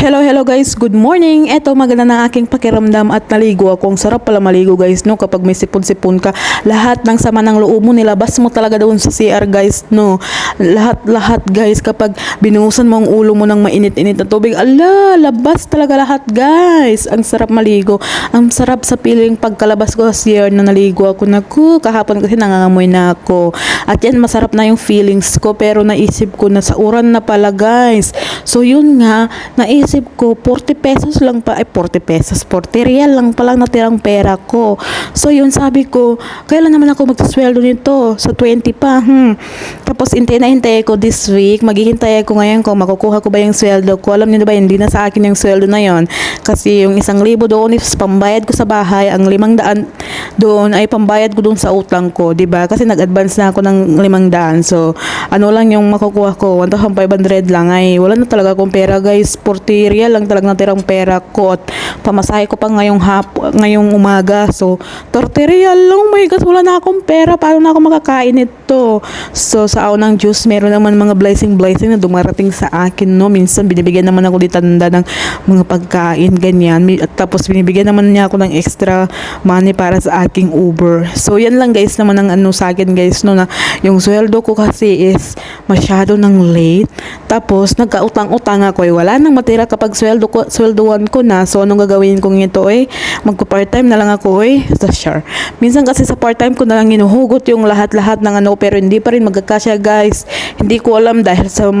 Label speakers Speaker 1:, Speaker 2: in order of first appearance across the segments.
Speaker 1: Hello, hello guys. Good morning. Eto, maganda na aking pakiramdam at naligo ako. Ang sarap pala maligo guys, no? Kapag may sipon-sipon ka, lahat ng sama ng loob mo, nilabas mo talaga doon sa CR guys, no? Lahat-lahat guys, kapag binuhusan mo ang ulo mo ng mainit-init na tubig, ala, labas talaga lahat guys. Ang sarap maligo. Ang sarap sa feeling pagkalabas ko sa CR na naligo ako. Naku, kahapon kasi nangangamoy na ako. At yan, masarap na yung feelings ko. Pero naisip ko na sa uran na pala guys. So yun nga, naisip ko 40 pesos lang pa, ay 40 pesos, 40 real lang palang natirang pera ko. So yun sabi ko, kailan naman ako magsasweldo nito? Sa 20 pa, hmm. Tapos hintay na hintay ko this week, maghihintay ako ngayon kung makukuha ko ba yung sweldo ko. Alam niyo ba, hindi na sa akin yung sweldo na yon Kasi yung isang libo doon is pambayad ko sa bahay, ang limang daan doon ay pambayad ko doon sa utang ko, 'di ba? Kasi nag-advance na ako ng limang daan. So, ano lang yung makukuha ko, 1,500 lang ay wala na talaga akong pera, guys. 40 real lang talaga natirang pera ko at pamasahe ko pa ngayong hap ngayong umaga. So, 30 real lang. Oh my God, wala na akong pera. Paano na ako makakain ito? So, sa ng juice, meron naman mga blessing-blessing na dumarating sa akin, no? Minsan, binibigyan naman ako di tanda ng mga pagkain, ganyan. At tapos, binibigyan naman niya ako ng extra money para sa aking Uber. So, yan lang guys naman ang ano sa akin guys, no? Na yung sweldo ko kasi is masyado ng late. Tapos, nagkautang-utang ako eh. Wala nang matira kapag sweldo ko, sweldoan ko na. So, anong gagawin kong ito eh? Magpa-part-time na lang ako eh. Sa sure. Minsan kasi sa part-time ko na lang hinuhugot yung lahat-lahat ng ano, pero hindi pa rin magkakasya guys. Hindi ko alam dahil sa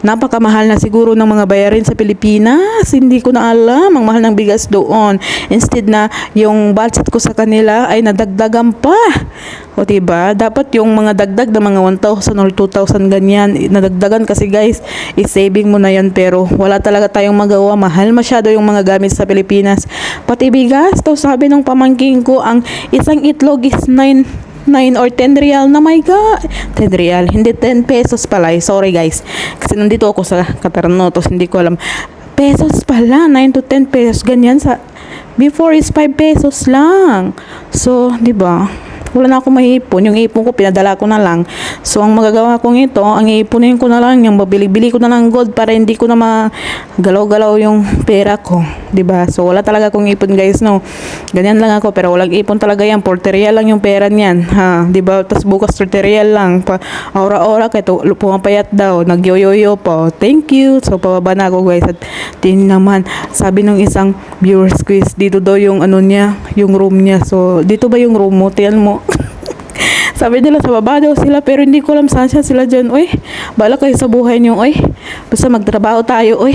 Speaker 1: napakamahal na siguro ng mga bayarin sa Pilipinas. Hindi ko na alam ang mahal ng bigas doon. Instead na yung budget ko sa kanila ay nadagdagan pa. O diba? Dapat yung mga dagdag na mga 1,000 or 2,000 ganyan, nadagdagan kasi guys, i-saving mo na yan pero wala talaga tayong magawa. Mahal masyado yung mga gamit sa Pilipinas. Pati bigas, to sabi ng pamangking ko, ang isang itlog is 9 9 or 10 real na my god 10 real hindi 10 pesos pala eh. sorry guys kasi nandito ako sa Katarno tapos hindi ko alam pesos pala 9 to 10 pesos ganyan sa before is 5 pesos lang so di ba wala na akong maipon. Yung ipon ko, pinadala ko na lang. So, ang magagawa kong ito, ang iipunin ko na lang, yung mabili-bili ko na lang gold para hindi ko na magalaw-galaw yung pera ko. 'di ba So, wala talaga akong ipon guys, no. Ganyan lang ako, pero walang ipon talaga yan. Porteria lang yung pera niyan. Ha, 'di ba Tapos bukas porteria lang. Pa, aura-aura, kaya to, pumapayat daw. Nagyoyoyo po. Thank you. So, pababa na ako guys. At din naman, sabi nung isang viewers quiz, dito daw yung ano niya, yung room niya. So, dito ba yung room mo? Tiyan mo. Sabi nila sa baba daw sila pero hindi ko alam saan siya sila dyan. Uy, bala kayo sa buhay niyo. Uy, basta magtrabaho tayo. Uy,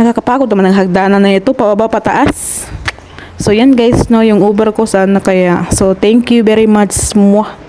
Speaker 1: nakakapagod naman ang hagdanan na ito. Pababa pataas. So yan guys, no, yung Uber ko sana kaya. So thank you very much. Mwah.